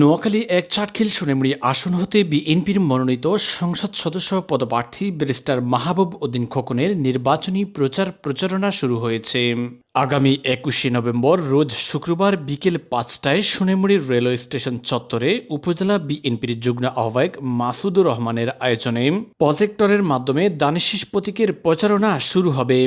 নোয়াখালী এক চাটখিল সোনামুড়ি আসন হতে বিএনপির মনোনীত সংসদ সদস্য পদপ্রার্থী ব্যারিস্টার মাহবুব উদ্দিন খোকনের নির্বাচনী প্রচার প্রচারণা শুরু হয়েছে। আগামী একুশে নভেম্বর রোজ শুক্রবার বিকেল পাঁচটায় সোনেমুড়ি রেলওয়ে স্টেশন চত্বরে উপজেলা বিএনপির যুগ্ম আহ্বায়ক মাসুদুর রহমানের আয়োজনে প্রজেক্টরের মাধ্যমে দানিশিস প্রতীকের প্রচারণা শুরু হবে।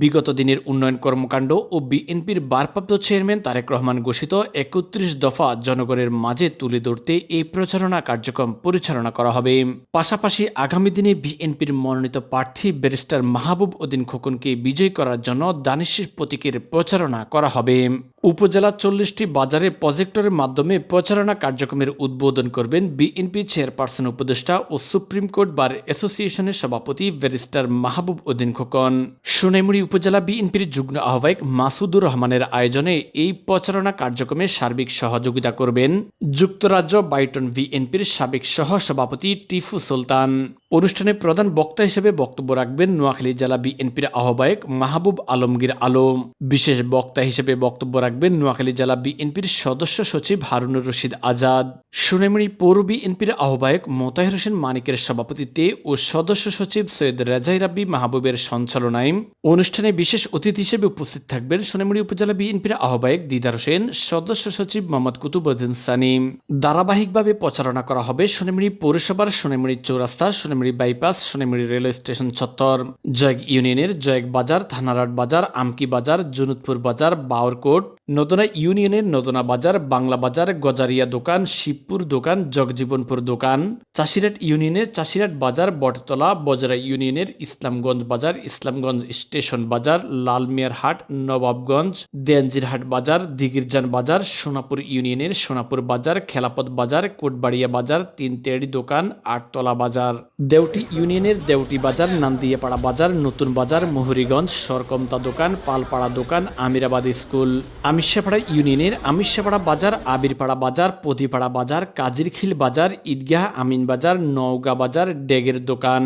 বিগত দিনের উন্নয়ন কর্মকাণ্ড ও বিএনপির বারপ্রাপ্ত চেয়ারম্যান তারেক রহমান ঘোষিত একত্রিশ দফা জনগণের মাঝে তুলে ধরতে এই প্রচারণা কার্যক্রম পরিচালনা করা হবে। পাশাপাশি আগামী দিনে বিএনপির মনোনীত প্রার্থী ব্যারিস্টার মাহবুব উদ্দিন খোকনকে বিজয় করার জন্য দানিশিস প্রতীকের প্রচারণা করা হবে। উপজেলা চল্লিশটি বাজারে প্রজেক্টরের মাধ্যমে প্রচারণা কার্যক্রমের উদ্বোধন করবেন বিএনপি চেয়ারপারসন উপদেষ্টা ও সুপ্রিম কোর্ট বার অ্যাসোসিয়েশনের সভাপতি ব্যারিস্টার মাহবুব উদ্দিন খোকন। সোনাইমুড়ি উপজেলা বিএনপির যুগ্ম আহ্বায়ক মাসুদুর রহমানের আয়োজনে এই প্রচারণা কার্যক্রমে সার্বিক সহযোগিতা করবেন যুক্তরাজ্য বাইটন বিএনপির সাবেক সহ সভাপতি টিফু সুলতান। অনুষ্ঠানে প্রধান বক্তা হিসেবে বক্তব্য রাখবেন নোয়াখালী জেলা বিএনপির আহ্বায়ক মাহবুব আলমগীর আলম। বিশেষ বক্তা হিসেবে বক্তব্য রাখবেন নোয়াখালী জেলা বিএনপির সদস্য সচিব হারুনুর রশিদ আজাদ। সোনামুড়ি পৌর বিএনপির আহ্বায়ক মোতাহির হোসেন মানিকের সভাপতিত্বে ও সদস্য সচিব সৈয়দ রেজাই রাব্বি মাহবুবের সঞ্চালনায় অনুষ্ঠানে বিশেষ অতিথি হিসেবে উপস্থিত থাকবেন সোনামুড়ি উপজেলা বিএনপির আহ্বায়ক দিদার হোসেন, সদস্য সচিব মোহাম্মদ কুতুবুদ্দিন সানিম। ধারাবাহিকভাবে প্রচারণা করা হবে সোনামুড়ি পৌরসভার সোনামুড়ি চৌরাস্তা Sonamuri bypass Sonamuri railway station চত্বর, জয়েক ইউনিয়নের জয়েক বাজার থানারাট বাজার, আমকি বাজার, জুনুদপুর বাজার বাওরকোট নদনা ইউনিয়নের নদনা বাজার বাংলা বাজার গজারিয়া দোকান শিবপুর দোকান জগজীবনপুর দোকান। চাষিরাট ইউনিয়নের চাষিরাট বাজার, বটতলা, বজরা ইউনিয়নের ইসলামগঞ্জ বাজার, ইসলামগঞ্জ স্টেশন বাজার, লালমিয়ার হাট, নবাবগঞ্জ, দেনজিরহাট বাজার, দিগিরজান বাজার, সোনাপুর ইউনিয়নের সোনাপুর বাজার, খেলাপথ বাজার, কোটবাড়িয়া বাজার তিনতেড়ি দোকান, আটতলা বাজার। দেউটি ইউনিয়নের দেউটি বাজার, নান্দিয়াপাড়া বাজার, নতুন বাজার, মুহুরীগঞ্জ, সরকমতা দোকান, পালপাড়া দোকান, আমিরাবাদ স্কুল। আমিষাপাড়া ইউনিয়নের আমিষাপাড়া বাজার, আবিরপাড়া বাজার, পদিপাড়া বাজার, কাজিরখিল বাজার, ঈদগাহ আমিন বাজার নওগাঁ বাজার ডেগের দোকান।